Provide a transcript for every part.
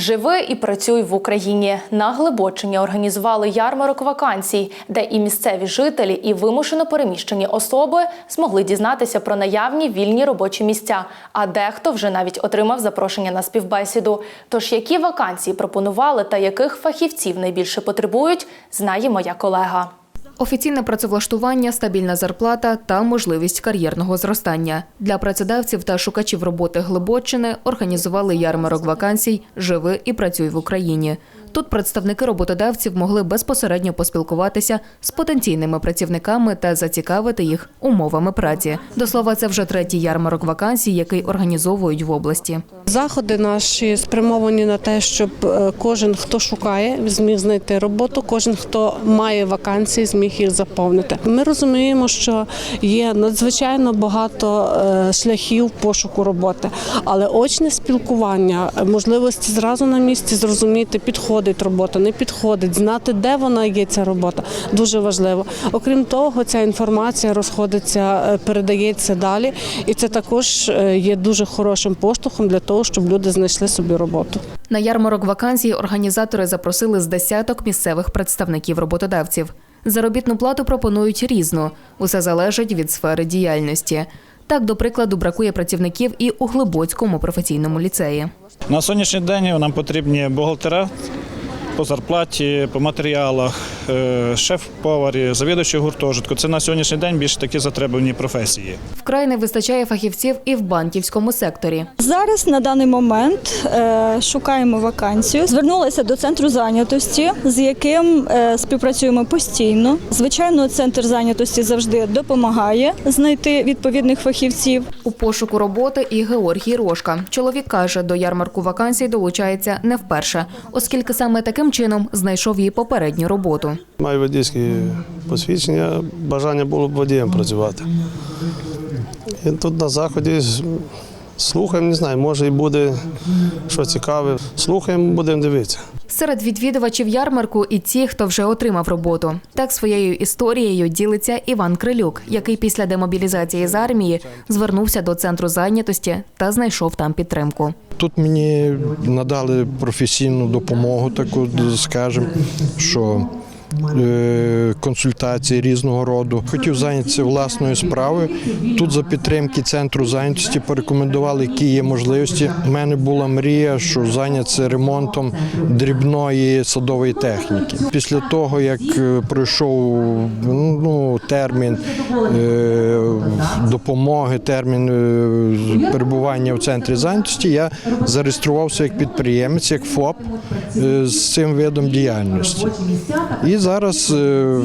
Живи і працюй в Україні. На Глибочині організували ярмарок вакансій, де і місцеві жителі, і вимушено переміщені особи змогли дізнатися про наявні вільні робочі місця. А дехто вже навіть отримав запрошення на співбесіду. Тож які вакансії пропонували та яких фахівців найбільше потребують, знає моя колега. Офіційне працевлаштування, стабільна зарплата та можливість кар'єрного зростання для працедавців та шукачів роботи Глибочини організували ярмарок вакансій Живи і працюй в Україні. Тут представники роботодавців могли безпосередньо поспілкуватися з потенційними працівниками та зацікавити їх умовами праці. До слова, це вже третій ярмарок вакансій, який організовують в області. Заходи наші спрямовані на те, щоб е, кожен, хто шукає, зміг знайти роботу, кожен, хто має вакансії, зміг їх заповнити. Ми розуміємо, що є надзвичайно багато е, шляхів пошуку роботи, але очне спілкування, можливості зразу на місці зрозуміти, підходить робота, не підходить, знати, де вона є, ця робота, дуже важливо. Окрім того, ця інформація розходиться, е, передається далі, і це також є дуже хорошим поштовхом для того, щоб люди знайшли собі роботу. На ярмарок вакансій організатори запросили з десяток місцевих представників роботодавців. Заробітну плату пропонують різну. Усе залежить від сфери діяльності. Так, до прикладу, бракує працівників і у Глибоцькому професійному ліцеї. На сьогоднішній день нам потрібні бухгалтера по зарплаті, по матеріалах, шеф-поварі, завідувачі гуртожитку. Це на сьогоднішній день більш такі затребувані професії. Вкрай не вистачає фахівців і в банківському секторі. Зараз на даний момент е, шукаємо вакансію. Звернулися до центру зайнятості, з яким е, співпрацюємо постійно. Звичайно, центр зайнятості завжди допомагає знайти відповідних фахівців. У пошуку роботи і Георгій Рожка. Чоловік каже, до ярмарку вакансій долучається не вперше, оскільки саме таким чином знайшов її попередню роботу. Маю водійське посвідчення, бажання було б водієм працювати. І тут на заході слухаємо, не знаю, може і буде що цікаве. Слухаємо, будемо дивитися. Серед відвідувачів ярмарку і ті, хто вже отримав роботу. Так своєю історією ділиться Іван Крилюк, який після демобілізації з армії звернувся до центру зайнятості та знайшов там підтримку. Тут мені надали професійну допомогу, таку скажімо, що консультації різного роду. Хотів зайнятися власною справою. Тут за підтримки центру зайнятості порекомендували, які є можливості. У мене була мрія, що зайнятися ремонтом дрібної садової техніки. Після того, як е, пройшов ну, термін е, допомоги, термін е, перебування в центрі зайнятості, я зареєструвався як підприємець, як ФОП е, з цим видом діяльності. І зараз е,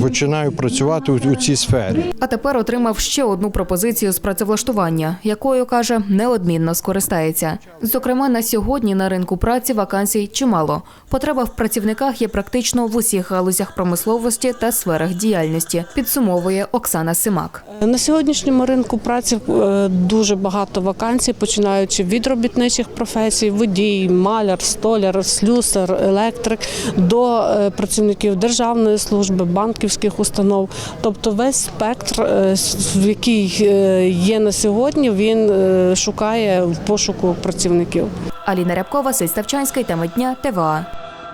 починаю працювати у цій сфері. А тепер отримав ще одну пропозицію з працевлаштування, якою каже, неодмінно скористається. Зокрема, на сьогодні на ринку праці вакансій чимало. Потреба в працівниках є практично в усіх галузях промисловості та сферах діяльності. Підсумовує Оксана Симак. На сьогоднішньому ринку праці е, дуже багато вакансій, починаючи від робітничих професій, водій, маляр, столяр, слюсар, електрик, до е, працівників державної служби, банківських установ. Тобто весь спектр, е, який е, є на сьогодні, він е, шукає в пошуку працівників. Аліна Рябкова, Ставчанський, теми дня, ТВА.